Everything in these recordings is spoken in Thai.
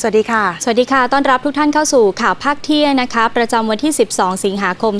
สวัสดีค่ะ สวัสดีค่ะ ต้อนรับทุกท่านเข้าสู่ข่าวภาคเที่ยงนะคะ ประจำวันที่ 12 สิงหาคม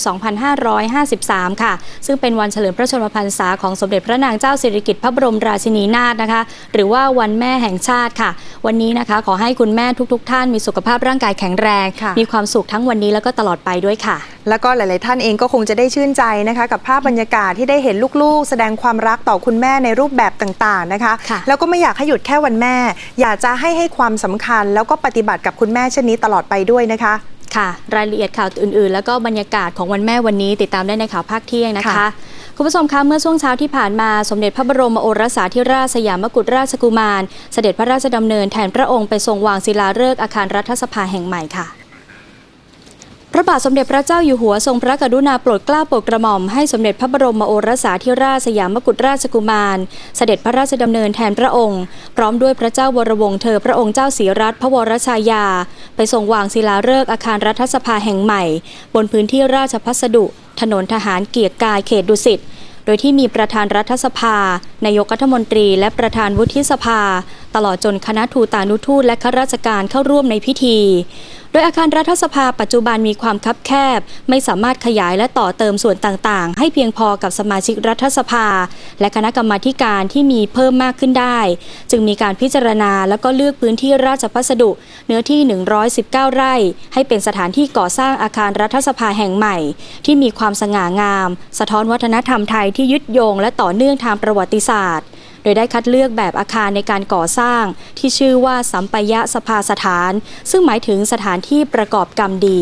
2553 ค่ะ ซึ่งเป็นวันเฉลิมพระชนมพรรษาของสมเด็จพระนางเจ้าสิริกิติ์พระบรมราชินีนาถนะคะ หรือว่าวันแม่แห่งชาติค่ะ วันนี้นะคะ ขอให้คุณแม่ทุกๆทท่านมีสุขภาพร่างกายแข็งแรงค่ะมีความสุขทั้งวันนี้แล้วก็ตลอดไปด้วยค่ะ แล้วก็หลาย ๆ ท่านเองก็คงจะได้ชื่นใจนะคะ กับภาพบรรยากาศที่ได้เห็นลูก ๆ แสดงความรักต่อคุณแม่ในรูปแบบต่าง ๆ นะคะ ค่ะ แล้วก็ไม่อยากให้หยุดแค่วันแม่ อยากจะให้ให้ความสำคัญ แล้วก็ปฏิบัติกับคุณแม่เช่นนี้ตลอดไปด้วยนะคะ ค่ะ รายละเอียดข่าวอื่น ๆ แล้วก็บรรยากาศของวันแม่วันนี้ติดตามได้ในข่าวภาคเที่ยงนะคะค่ะคุณผู้ชมคะเมื่อช่วงเช้าที่ผ่านมาสมเด็จพระบรมโอรสาธิราชสยามกุฎราชกุมาร เสด็จพระราชดำเนินแทนพระองค์ไปทรงวางศิลาฤกษ์อาคารรัฐสภาแห่งใหม่ค่ะ พระบาทสมเด็จพระเจ้าอยู่หัวทรงพระกรุณาโปรดเกล้าโปรดกระหม่อมให้สมเด็จพระบรมโอรสาธิราชสยามกุฎราชกุมาร เสด็จพระราชดำเนินแทนพระองค์ พร้อมด้วยพระเจ้าวรวงศ์เธอพระองค์เจ้าศรีรัตน์พระวรชายา ไปทรงวางศิลาฤกษ์อาคารรัฐสภาแห่งใหม่ บนพื้นที่ราชพัสดุ ถนนทหารเกียรติกายเขตดุสิตโดยที่มีประธานรัฐสภา นายกรัฐมนตรี และประธานวุฒิสภา ตลอดจนคณะทูตานุทูตและข้าราชการเข้าร่วมในพิธี โดยอาคารรัฐสภาปัจจุบันมีความคับแคบ ไม่สามารถขยายและต่อเติมส่วนต่างๆ ให้เพียงพอกับสมาชิกรัฐสภา และคณะกรรมาการที่มีเพิ่มมากขึ้นได้ จึงมีการพิจารณาแล้วก็เลือกพื้นที่ราชพัสดุ เนื้อที่ 119 ไร่ ให้เป็นสถานที่ก่อสร้างอาคารรัฐสภาแห่งใหม่ ที่มีความสง่างาม สะท้อนวัฒนธรรมไทยที่ยึดโยงและต่อเนื่องทางประวัติศาสตร์ โดยได้คัดเลือกแบบอาคารในการก่อสร้าง ที่ชื่อว่าสัมปยะสภาสถาน ซึ่งหมายถึงสถานที่ประกอบกรรมดี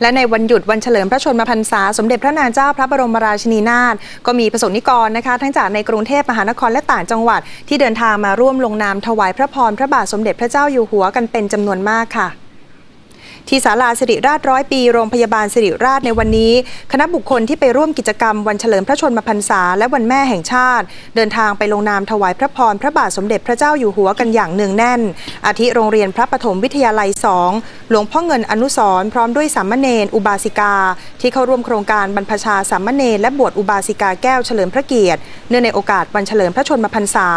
และในวันหยุดวันเฉลิมพระชนมพรรษา สมเด็จพระนางเจ้าพระบรมราชินีนาถก็มีประสงนิกรนะคะทั้งจากในกรุงเทพมหานครและต่างจังหวัด ที่เดินทางมาร่วมลงนามถวายพระพรพระบาทสมเด็จพระเจ้าอยู่หัวกันเป็นจำนวนมากค่ะ ที่ศาลาสิริราชร้อยปีโรงพยาบาลสิริราชในวันนี้ คณะบุคคลที่ไปร่วมกิจกรรมวันเฉลิมพระชนมพรรษาและวันแม่แห่งชาติ เดินทางไปลงนามถวายพระพรพระบาทสมเด็จพระเจ้าอยู่หัวกันอย่างเนืองแน่น อาทิโรงเรียนพระปฐมวิทยาลัยสองหลวงพ่อเงินอนุสรพร้อมด้วยสามเณรอุบาสิกา ที่เข้าร่วมโครงการบรรพชาสามเณรและบวชอุบาสิกาแก้วเฉลิมพระเกียรติ เนื่องในโอกาสวันเฉลิมพระชนมพรรษา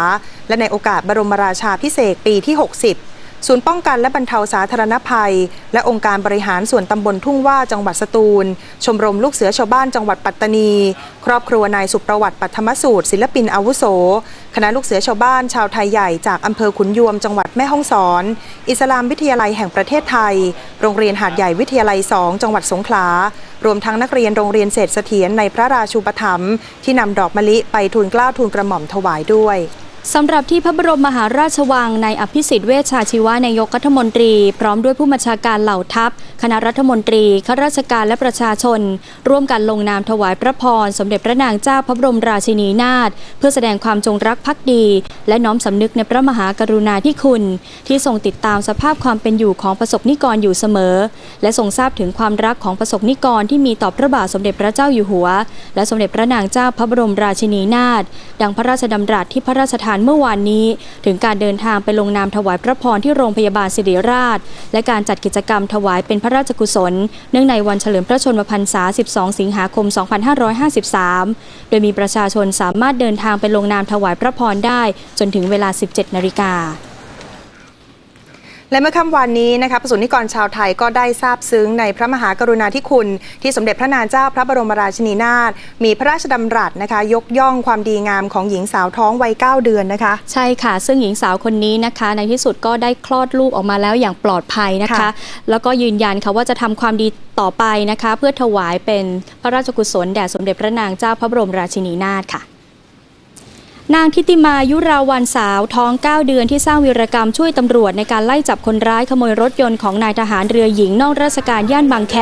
และในโอกาสบรมราชาพิเศษปีที่ 60 ศูนย์ป้องกันและบรรเทาสาธารณภัย และองค์การบริหารส่วนตำบลทุ่งว่าจังหวัดสตูล ชมรมลูกเสือชาวบ้านจังหวัดปัตตานี ครอบครัวนายสุประวัติปัทมสูตร ศิลปินอาวุโส คณะลูกเสือชาวบ้านชาวไทยใหญ่จากอำเภอขุนยวมจังหวัดแม่ฮ่องสอน อิสลามวิทยาลัยแห่งประเทศไทย โรงเรียนหาดใหญ่วิทยาลัยสองจังหวัดสงขลา รวมทั้งนักเรียนโรงเรียนเศรษฐเสถียรในพระราชูปถัมภ์ที่นำดอกมะลิไปทูลเกล้าทูลกระหม่อมถวายด้วย สำหรับที่พระบรมมหาราชวังในอภิสิทธิ์เวชชาชีวะนายกรัฐมนตรี พร้อมด้วยผู้บัญชาการเหล่าทัพ คณะรัฐมนตรีข้าราชการและประชาชน ร่วมกันลงนามถวายพระพร สมเด็จพระนางเจ้าพระบรมราชินีนาถเพื่อแสดงความจงรักภักดี และน้อมสำนึกในพระมหากรุณาธิคุณ ที่ทรงติดตามสภาพความเป็นอยู่ของประสบนิกรอยู่เสมอ และทรงทราบถึงความรักของประสบนิกรที่มีต่อพระบาทสมเด็จพระเจ้าอยู่หัว และสมเด็จพระนางเจ้าพระบรมราชินีนาถดังพระราชดำรัสที่พระราชทานเมื่อวานนี้ ถึงการเดินทางไปลงนามถวายพระพรที่โรงพยาบาลศิริราช และการจัดกิจกรรมถวายเป็นพระราชกุศล เนื่องในวันเฉลิมพระชนมพรรษา 12 สิงหาคม 2553 โดยมีประชาชนสามารถเดินทางไปลงนามถวายพระพรได้จนถึงเวลา 17 นาฬิกา และเมื่อค่ำวันนี้นะคะประสบนิกรชาวไทยก็ได้ทราบซึ้งในพระมหากรุณาธิคุณ ที่สมเด็จพระนางเจ้าพระบรมราชินีนาถมีพระราชดำรัสนะคะยกย่องความดีงามของหญิงสาวท้องวัย9เดือนนะคะ ใช่ค่ะ ซึ่งหญิงสาวคนนี้นะคะ ในที่สุดก็ได้คลอดลูกออกมาแล้วอย่างปลอดภัยนะคะค่ะแล้วก็ยืนยันค่ะว่าจะทำความดีต่อไปนะคะ เพื่อถวายเป็นพระราชกุศลแด่สมเด็จพระนางเจ้าพระบรมราชินีนาถค่ะ นางทิติมายุราวันสาวท้อง 9 เดือนที่สร้างวีรกรรมช่วยตำรวจในการไล่จับคนร้ายขโมยรถยนต์ของนายทหารเรือหญิงนอกราชการย่านบางแค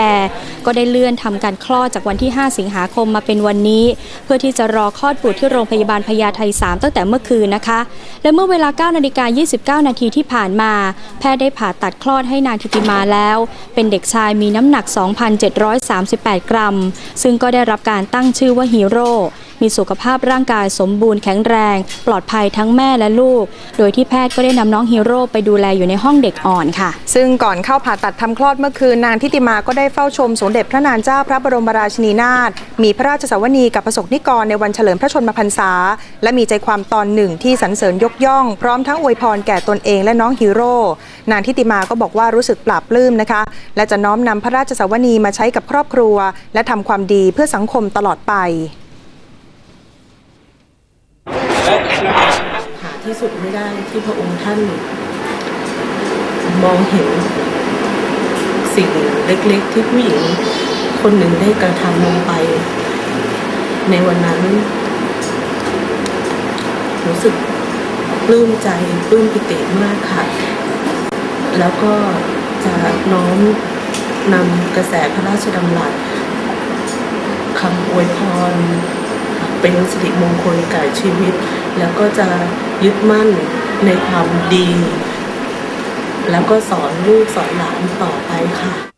ก็ได้เลื่อนทำการคลอดจากวันที่ 5 สิงหาคมมาเป็นวันนี้ เพื่อที่จะรอคลอดบุตรที่โรงพยาบาลพญาไท3ตั้งแต่เมื่อคืนนะคะ และเมื่อเวลา 9 นาฬิกา 29 นาทีที่ผ่านมา แพทย์ได้ผ่าตัดคลอดให้นางทิติมาแล้ว เป็นเด็กชายมีน้ำหนัก 2,738 กรัม ซึ่งก็ได้รับการตั้งชื่อว่าฮีโร่ มีสุขภาพร่างกายสมบูรณ์แข็งแรง ปลอดภัยทั้งแม่และลูก โดยที่แพทย์ก็ได้นำน้องฮีโร่ไปดูแลอยู่ในห้องเด็กอ่อนค่ะ ซึ่งก่อนเข้าผ่าตัดทำคลอดเมื่อคืนนางทิติมาก็ได้เฝ้าชมสมเด็จพระนางเจ้าพระบรมราชินีนาถมีพระราชสวนีกับประสบนิกรในวันเฉลิมพระชนมพรรษา และมีใจความตอนหนึ่งที่สรรเสริญยกย่อง พร้อมทั้งอวยพรแก่ตนเองและน้องฮีโร่นางทิติมาก็บอกว่ารู้สึกปลาบปลื้มนะคะ และจะน้อมนำพระราชสวนีมาใช้กับครอบครัว และทำความดีเพื่อสังคมตลอดไป หา ที่สุดไม่ได้ที่พระองค์ท่าน มองเห็นสิ่งเล็กๆที่ผู้หญิงคนหนึ่งได้กระทำลงไป ในวันนั้น รู้สึกปลื้มใจปลื้มปิติมากค่ะ แล้วก็จะน้อมนำกระแสพระราชดำรัสคำอวยพร เป็นสิริมงคลแก่ชีวิต แล้วก็จะยึดมั่นในความดี แล้วก็สอนลูกสอนหลานต่อไปค่ะ